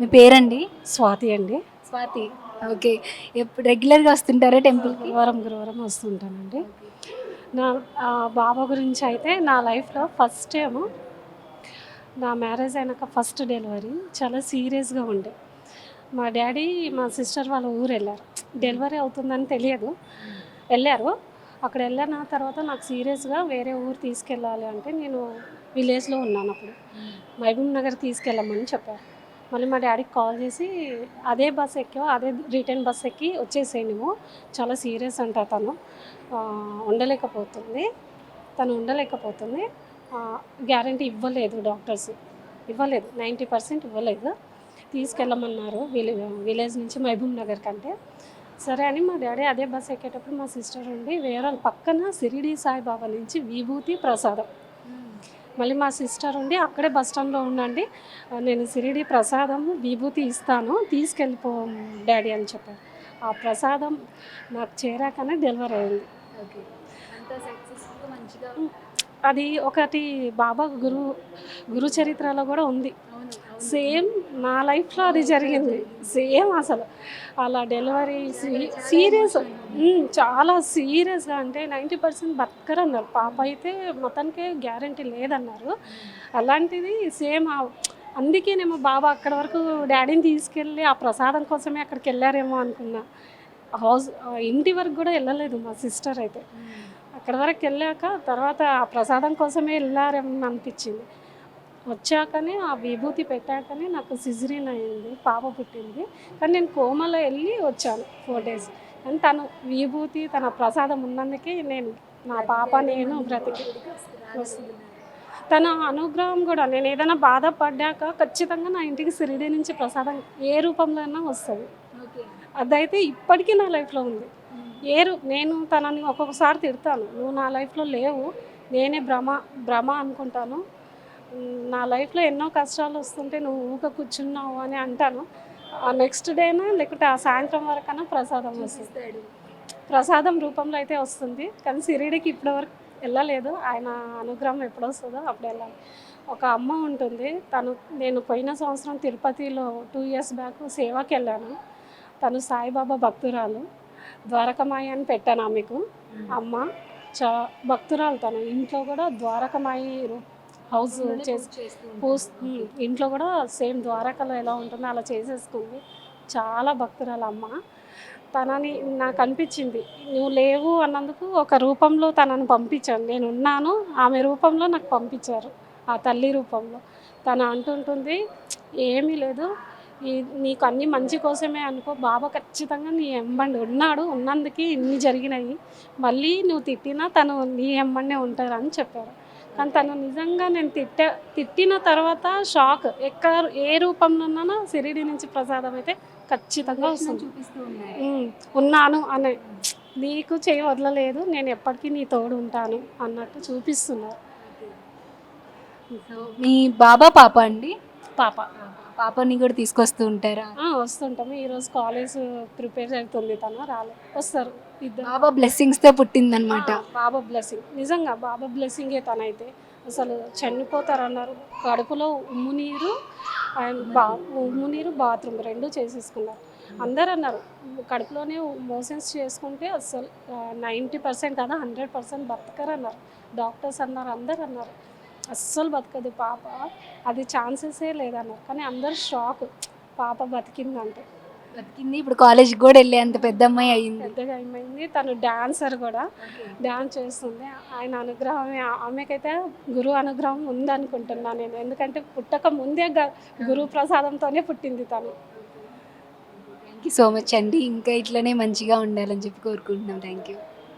మీ పేరండి? స్వాతి అండి. స్వాతి. ఓకే. ఎప్పుడు రెగ్యులర్గా వస్తుంటారా టెంపుల్కి? గురువారం గురువారం వస్తుంటానండి. నా బాబా గురించి అయితే నా లైఫ్లో ఫస్ట్ టైం నా మ్యారేజ్ అయినాక ఫస్ట్ డెలివరీ చాలా సీరియస్గా ఉండే. మా డాడీ మా సిస్టర్ వాళ్ళ ఊరు వెళ్ళారు డెలివరీ అవుతుందని తెలియదు. వెళ్ళారు. అక్కడ వెళ్ళిన తర్వాత నాకు సీరియస్గా వేరే ఊరు తీసుకెళ్ళాలి అంటే నేను విలేజ్లో ఉన్నాను అప్పుడు. మహబూబ్ నగర్ తీసుకెళ్ళమని చెప్పారు. మళ్ళీ మా డాడీకి కాల్ చేసి అదే బస్ ఎక్కా అదే రిటర్న్ బస్ ఎక్కి వచ్చేసాయి నువ్వు చాలా సీరియస్ అంట తను. ఉండలేకపోతుంది. తను ఉండలేకపోతుంది. గ్యారంటీ ఇవ్వలేదు డాక్టర్స్. ఇవ్వలేదు. నైంటీ పర్సెంట్ ఇవ్వలేదు. తీసుకెళ్ళమన్నారు విలే విలేజ్ నుంచి మహబూబ్ నగర్ కంటే. సరే అని మా డాడీ అదే బస్ ఎక్కేటప్పుడు మా సిస్టర్ ఉండి వేరే వాళ్ళ పక్కన సిరిడి సాయిబాబా నుంచి విభూతి ప్రసాదం. మళ్ళీ మా సిస్టర్ ఉండి అక్కడే బస్ స్టాండ్లో ఉండండి. నేను సిరిడి ప్రసాదం విభూతి ఇస్తాను. తీసుకెళ్ళిపో డాడీ అని చెప్పారు. ఆ ప్రసాదం నాకు చేరాకనే డెలివరీ అయింది. ఓకే. అది ఒకటి బాబా గురు గురు చరిత్రలో కూడా ఉంది. సేమ్ నా లైఫ్లో అది జరిగింది. సేమ్ అసలు. అలా డెలివరీ సీరియస్. చాలా సీరియస్గా అంటే నైంటీ పర్సెంట్ బతకరు అన్నారు. పాప అయితే మొత్తానికే గ్యారంటీ లేదన్నారు. అలాంటిది సేమ్ అందుకేనేమో బాబా అక్కడ వరకు డాడీని తీసుకెళ్ళి ఆ ప్రసాదం కోసమే అక్కడికి వెళ్ళారేమో అనుకున్నా. హౌస్ ఇంటి వరకు కూడా వెళ్ళలేదు మా సిస్టర్ అయితే. అక్కడ వరకు వెళ్ళాక తర్వాత ఆ ప్రసాదం కోసమే వెళ్ళారేమో అనిపించింది. వచ్చాకనే ఆ విభూతి పెట్టాకనే నాకు సిజరీన్ అయింది పాప పుట్టింది. కానీ నేను కోమలో వెళ్ళి వచ్చాను ఫోర్ డేస్. కానీ తను విభూతి తన ప్రసాదం ఉన్నందుకే నేను నా పాప నేను బ్రతికి వస్తుంది తన అనుగ్రహం కూడా నేను ఏదైనా బాధపడ్డాక ఖచ్చితంగా నా ఇంటికి సిరిడి నుంచి ప్రసాదం ఏ రూపంలో అయినా వస్తుంది. అదైతే ఇప్పటికీ నా లైఫ్లో ఉంది. ఏ రూ నేను తనని ఒక్కొక్కసారి తిడతాను నువ్వు నా లైఫ్లో లేవు నేనే భ్రమ భ్రమ అనుకుంటాను నా లైఫ్లో ఎన్నో కష్టాలు వస్తుంటే నువ్వు ఊక కూర్చున్నావు అని అంటాను. ఆ నెక్స్ట్ డేనా లేకుంటే ఆ సాయంత్రం వరకైనా ప్రసాదం వస్తుంది. ప్రసాదం రూపంలో అయితే వస్తుంది. కానీ సిరిడికి ఇప్పటివరకు వెళ్ళలేదు. ఆయన అనుగ్రహం ఎప్పుడు వస్తుందో అప్పుడు వెళ్ళాలి. ఒక అమ్మ ఉంటుంది. తను నేను పోయిన సంవత్సరం తిరుపతిలో టూ ఇయర్స్ బ్యాక్ సేవకి వెళ్ళాను. తను సాయిబాబా భక్తురాలు. ద్వారకమాయి అని పెట్టాను ఆమెకు. అమ్మ చ భక్తురాలు తను. ఇంట్లో కూడా ద్వారకమాయి రూప హౌస్ చేసి పూస్ ఇంట్లో కూడా సేమ్ ద్వారకలో ఎలా ఉంటుందో అలా చేసేసుకుంది. చాలా భక్తురాలు అమ్మ తనని నాకు అనిపించింది నువ్వు లేవు అన్నందుకు ఒక రూపంలో తనని పంపించాను. నేను ఉన్నాను ఆమె రూపంలో నాకు పంపించారు ఆ తల్లి రూపంలో. తను అంటుంటుంది ఏమీ లేదు ఈ నీకు అన్ని మంచి కోసమే అనుకో బాబా ఖచ్చితంగా నీ ఎంబండి ఉన్నాడు ఉన్నందుకే ఇన్ని జరిగినాయి. మళ్ళీ నువ్వు తిట్టినా తను నీ ఎంబండే ఉంటారు అని చెప్పారు. కానీ తను నిజంగా నేను తిట్ట తిట్టిన తర్వాత షాక్. ఎక్కడ ఏ రూపంలో ఉన్నానో సిరిడి నుంచి ప్రసాదం అయితే ఖచ్చితంగా వస్తుంది. ఉన్నాను అనే నీకు చేయి వదలలేదు నేను ఎప్పటికీ నీ తోడు ఉంటాను అన్నట్టు చూపిస్తున్నారు. మీ బాబా పాప అండి? పాప. పాపని కూడా తీసుకొస్తూ ఉంటారా? వస్తుంటాము ఈరోజు కాలేజ్ ప్రిపేర్ అవుతుంది తను రాలే వస్తారు. బాబా బ్లెస్సింగ్స్తో పుట్టిందనమాట బాబా బ్లెస్సింగ్ నిజంగా బాబా బ్లెస్సింగే తనైతే. అసలు చనిపోతారన్నారు. కడుపులో ఉమ్ము నీరు అండ్ బా ఉమ్ము నీరు బాత్రూమ్ రెండు చేసేసుకున్నారు. అందరు అన్నారు కడుపులోనే మోషన్స్ చేసుకుంటే అసలు నైంటీ పర్సెంట్ కదా హండ్రెడ్ పర్సెంట్ బతకరు అన్నారు డాక్టర్స్ అన్నారు అందరు అన్నారు అస్సలు బతకదు పాప. అది ఛాన్సెసే లేదన్నారు. కానీ అందరు షాక్. పాప బతికిందంటే. బతికింది ఇప్పుడు కాలేజ్ కూడా వెళ్ళే అంత పెద్ద అమ్మాయి అయ్యింది. పెద్దగా ఏమైంది తను డాన్సర్ కూడా. డాన్స్ చేస్తుంది. ఆయన అనుగ్రహం ఆమెకైతే గురువు అనుగ్రహం ఉందనుకుంటున్నాను నేను. ఎందుకంటే పుట్టక ముందే గ- గురు ప్రసాదంతోనే పుట్టింది తను. థ్యాంక్ యూ సో మచ్ అండి. ఇంకా ఇట్లనే మంచిగా ఉండాలని చెప్పి కోరుకుంటున్నాం. Thank you